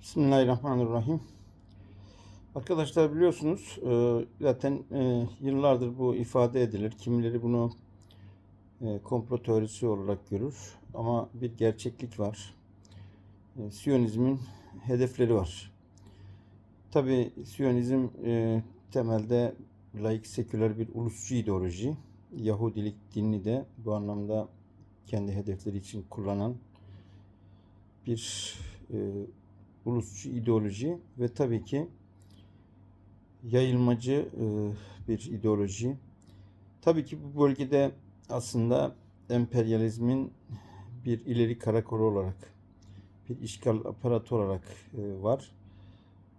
Bismillahirrahmanirrahim. Arkadaşlar biliyorsunuz e, zaten e, yıllardır bu ifade edilir. Kimileri bunu e, komplo teorisi olarak görür. Ama bir gerçeklik var. Siyonizmin hedefleri var. Tabi Siyonizm temelde laik seküler bir ulusçu ideoloji. Yahudilik dinini de bu anlamda kendi hedefleri için kullanan bir ulusçu ideoloji ve tabii ki yayılmacı e, bir ideoloji. Tabii ki bu bölgede aslında emperyalizmin bir ileri karakolu olarak, bir işgal aparatı olarak e, var.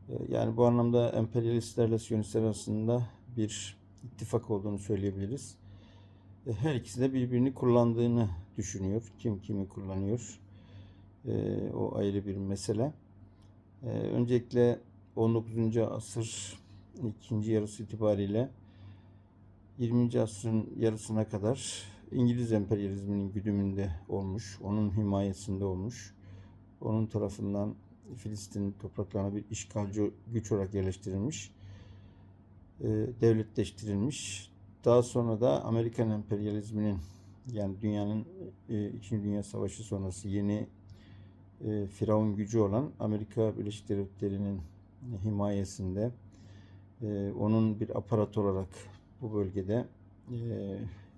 E, Yani bu anlamda emperyalistlerle Siyonistler arasında bir ittifak olduğunu söyleyebiliriz. Her ikisi de birbirini kullandığını düşünüyor. Kim kimi kullanıyor. O ayrı bir mesele. Ee, öncelikle 19. asır ikinci yarısı itibariyle 20. asrın yarısına kadar İngiliz emperyalizminin güdümünde olmuş, onun himayesinde olmuş, onun tarafından Filistin topraklarına bir işgalci güç olarak yerleştirilmiş, e, devletleştirilmiş. Daha sonra da Amerikan emperyalizminin yani dünyanın e, İkinci Dünya Savaşı sonrası yeni e, firavun gücü olan Amerika Birleşik Devletleri'nin himayesinde e, onun bir aparat olarak bu bölgede e,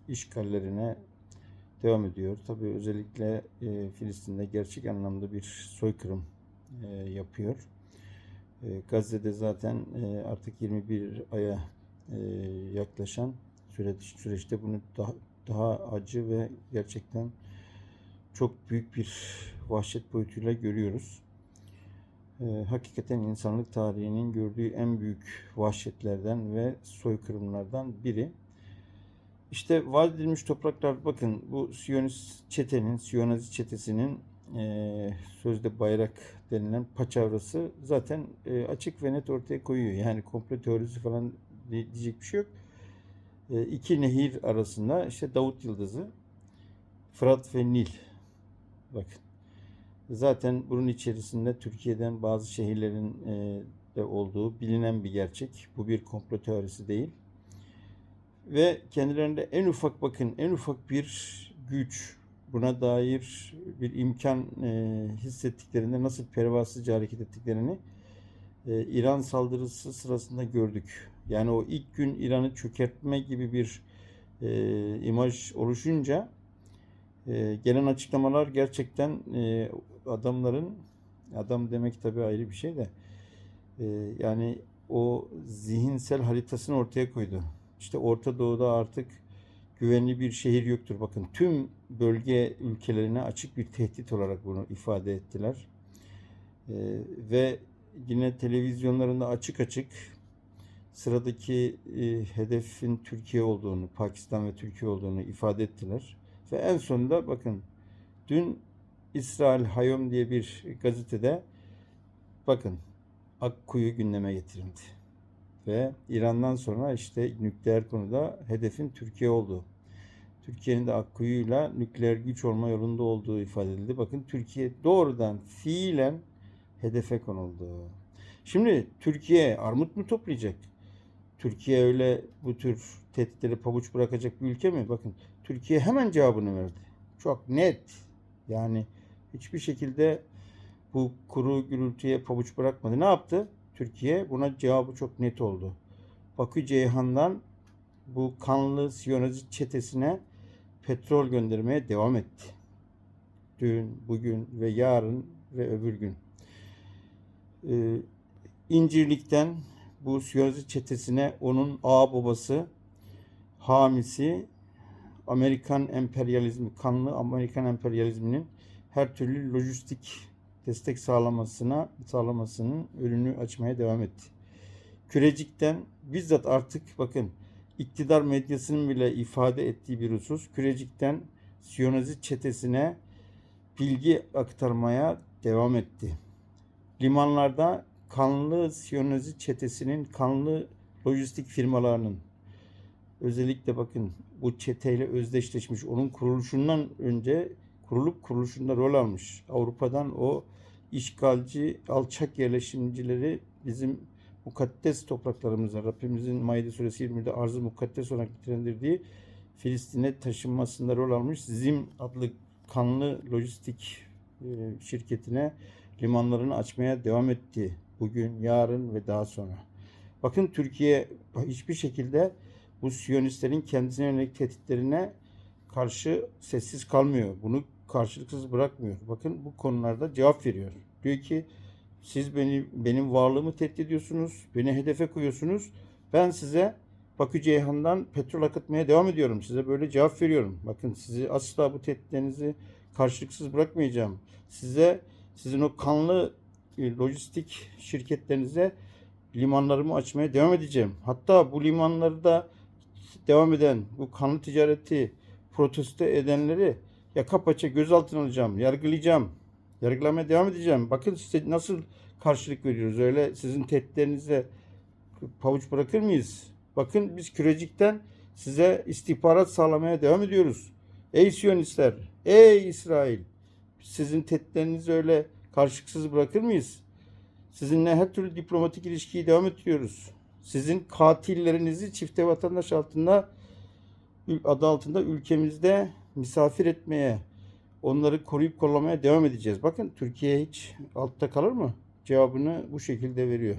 işgallerine devam ediyor. Tabii özellikle e, Filistin'de gerçek anlamda bir soykırım e, yapıyor. E, Gazze'de zaten e, artık 21 aya e, yaklaşan süreç, süreçte bunu daha, daha acı ve gerçekten çok büyük bir vahşet boyutuyla görüyoruz. Ee, hakikaten insanlık tarihinin gördüğü en büyük vahşetlerden ve soykırımlardan biri. İşte vaat edilmiş topraklar bakın bu Siyonist çetenin, Siyonazi çetesinin e, sözde bayrak denilen paçavrası zaten e, açık ve net ortaya koyuyor. Yani komplo teorisi falan diyecek bir şey yok. E, iki nehir arasında işte Davut Yıldızı, Fırat ve Nil. Bakın. Zaten bunun içerisinde Türkiye'den bazı şehirlerin e, de olduğu bilinen bir gerçek. Bu bir komplo teorisi değil. Ve kendilerinde en ufak bakın en ufak bir güç buna dair bir imkan e, hissettiklerinde nasıl pervasızca hareket ettiklerini e, İran saldırısı sırasında gördük. Yani o ilk gün İran'ı çökertme gibi bir e, imaj oluşunca e, gelen açıklamalar gerçekten e, adamların adam demek tabii ayrı bir şey de e, yani o zihinsel haritasını ortaya koydu. İşte Orta Doğu'da artık güvenli bir şehir yoktur. Bakın tüm bölge ülkelerine açık bir tehdit olarak bunu ifade ettiler. E, ve yine televizyonlarında açık açık sıradaki e, hedefin Türkiye olduğunu, Pakistan ve Türkiye olduğunu ifade ettiler. Ve en sonunda bakın dün İsrail Hayom diye bir gazetede bakın Akkuyu gündeme getirildi. Ve İran'dan sonra işte nükleer konuda hedefin Türkiye olduğu. Türkiye'nin de Akkuyu'yla nükleer güç olma yolunda olduğu ifade edildi. Bakın Türkiye doğrudan fiilen hedefe konuldu. Şimdi Türkiye armut mu toplayacak? Türkiye öyle bu tür tehditleri pabuç bırakacak bir ülke mi? Bakın Türkiye hemen cevabını verdi. Çok net. Yani hiçbir şekilde bu kuru gürültüye pabuç bırakmadı. Ne yaptı? Türkiye buna cevabı çok net oldu. Bakü Ceyhan'dan bu kanlı Siyonist çetesine petrol göndermeye devam etti. Dün, bugün ve yarın ve öbür gün. Ee, İncirlik'ten bu Siyonist çetesine onun ağ babası, hamisi Amerikan emperyalizmi, kanlı Amerikan emperyalizminin her türlü lojistik destek sağlamasına sağlamasının önünü açmaya devam etti. Kürecik'ten bizzat artık bakın iktidar medyasının bile ifade ettiği bir husus Kürecik'ten Siyonist çetesine bilgi aktarmaya devam etti. Limanlarda kanlı Siyonist çetesinin kanlı lojistik firmalarının özellikle bakın bu çeteyle özdeşleşmiş. Onun kuruluşundan önce kurulup kuruluşunda rol almış. Avrupa'dan o işgalci, alçak yerleşimcileri bizim mukaddes topraklarımıza Rabbimizin Maide suresi 20'de arzı mukaddes olarak nitelendirdiği Filistin'e taşınmasında rol almış Zim adlı kanlı lojistik e, şirketine limanlarını açmaya devam etti. Bugün, yarın ve daha sonra. Bakın Türkiye hiçbir şekilde bu Siyonistlerin kendisine yönelik tehditlerine karşı sessiz kalmıyor. Bunu karşılıksız bırakmıyor. Bakın bu konularda cevap veriyor. Diyor ki siz beni benim varlığımı tehdit ediyorsunuz. Beni hedefe koyuyorsunuz. Ben size Bakü Ceyhan'dan petrol akıtmaya devam ediyorum. Size böyle cevap veriyorum. Bakın sizi asla bu tehditlerinizi karşılıksız bırakmayacağım. Size sizin o kanlı e, lojistik şirketlerinize limanlarımı açmaya devam edeceğim. Hatta bu limanları da devam eden bu kanlı ticareti protesto edenleri yaka paça gözaltına alacağım, yargılayacağım. Yargılamaya devam edeceğim. Bakın size nasıl karşılık veriyoruz. Öyle sizin tehditlerinize pavuç bırakır mıyız? Bakın biz kürecikten size istihbarat sağlamaya devam ediyoruz. Ey Siyonistler, ey İsrail, sizin tehditlerinizi öyle karşılıksız bırakır mıyız? Sizinle her türlü diplomatik ilişkiyi devam ettiriyoruz. Sizin katillerinizi çifte vatandaş altında adı altında ülkemizde misafir etmeye, onları koruyup kollamaya devam edeceğiz. Bakın Türkiye hiç altta kalır mı? Cevabını bu şekilde veriyor.